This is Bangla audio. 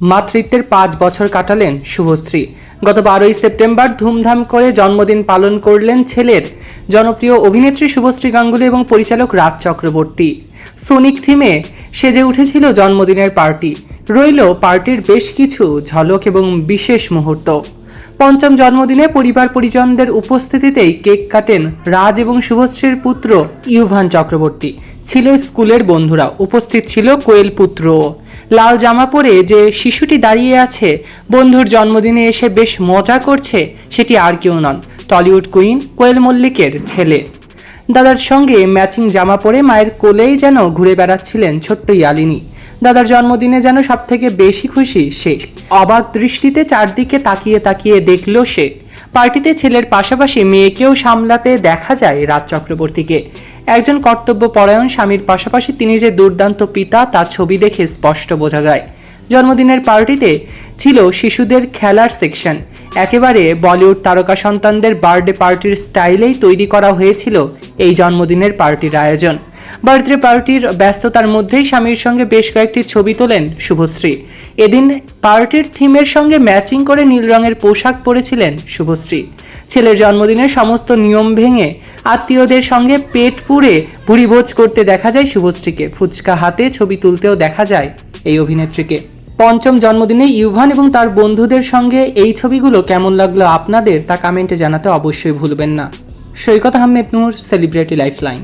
মাতৃত্বের পাঁচ বছর কাটালেন শুভশ্রী। গত বারোই সেপ্টেম্বর ধুমধাম করে জন্মদিন পালন করলেন ছেলের জনপ্রিয় অভিনেত্রী শুভশ্রী গাঙ্গুলি এবং পরিচালক রাজ চক্রবর্তী। সোনিক থিমে সেজে উঠেছিল জন্মদিনের পার্টি। রইল পার্টির বেশ কিছু ঝলক এবং বিশেষ মুহূর্ত। পঞ্চম জন্মদিনে পরিবার পরিজনদের উপস্থিতিতেই কেক কাটেন রাজ এবং শুভশ্রীর পুত্র ইউভান চক্রবর্তী। ছিল স্কুলের বন্ধুরা উপস্থিত ছিল কোয়েল পুত্রও। লাল জামা পরে যে শিশুটি দাঁড়িয়ে আছে, বন্ধুর জন্মদিনে এসে বেশ মজা করছে, সেটি আর কেউ নন টলিউড কুইন কোয়েল মল্লিকের ছেলে। দাদার সঙ্গে ম্যাচিং জামা পরে মায়ের কোলেই যেন ঘুরে বেড়াচ্ছিলেন ছোট্ট ইয়ালিনী। দাদার জন্মদিনে যেন সব থেকে বেশি খুশি সে। অবাক দৃষ্টিতে চারদিকে তাকিয়ে তাকিয়ে দেখল সে। পার্টিতে ছেলের পাশাপাশি মেয়েকেও সামলাতে দেখা যায় রাজ চক্রবর্তীকে। একজন কর্তব্যপরায়ণ স্বামীর পাশাপাশি তিনি যে দুর্দান্ত পিতা, তার ছবি দেখে স্পষ্ট বোঝা যায়। জন্মদিনের পার্টিতে ছিল শিশুদের খেলার সেকশন। একেবারে বলিউড তারকা সন্তানদের বার্থডে পার্টির স্টাইলেই তৈরি করা হয়েছিল এই জন্মদিনের পার্টির আয়োজন। বার্থডে পার্টির ব্যস্ততার মধ্যেই স্বামীর সঙ্গে বেশ কয়েকটি ছবি তোলেন শুভশ্রী। এদিন পার্টির থিমের সঙ্গে ম্যাচিং করে নীল রঙের পোশাক পরেছিলেন শুভশ্রী। ছেলের জন্মদিনে সমস্ত নিয়ম ভেঙে আত্মীয়দের সঙ্গে পেট পুড়ে ভুড়িভোজ করতে দেখা যায় শুভশ্রীকে। ফুচকা হাতে ছবি তুলতেও দেখা যায় এই অভিনেত্রীকে। পঞ্চম জন্মদিনে ইউভান এবং তার বন্ধুদের সঙ্গে এই ছবিগুলো কেমন লাগল আপনাদের তা কমেন্টে জানাতে অবশ্যই ভুলবেন না। Saikat Ahmed Noor celebrity lifeline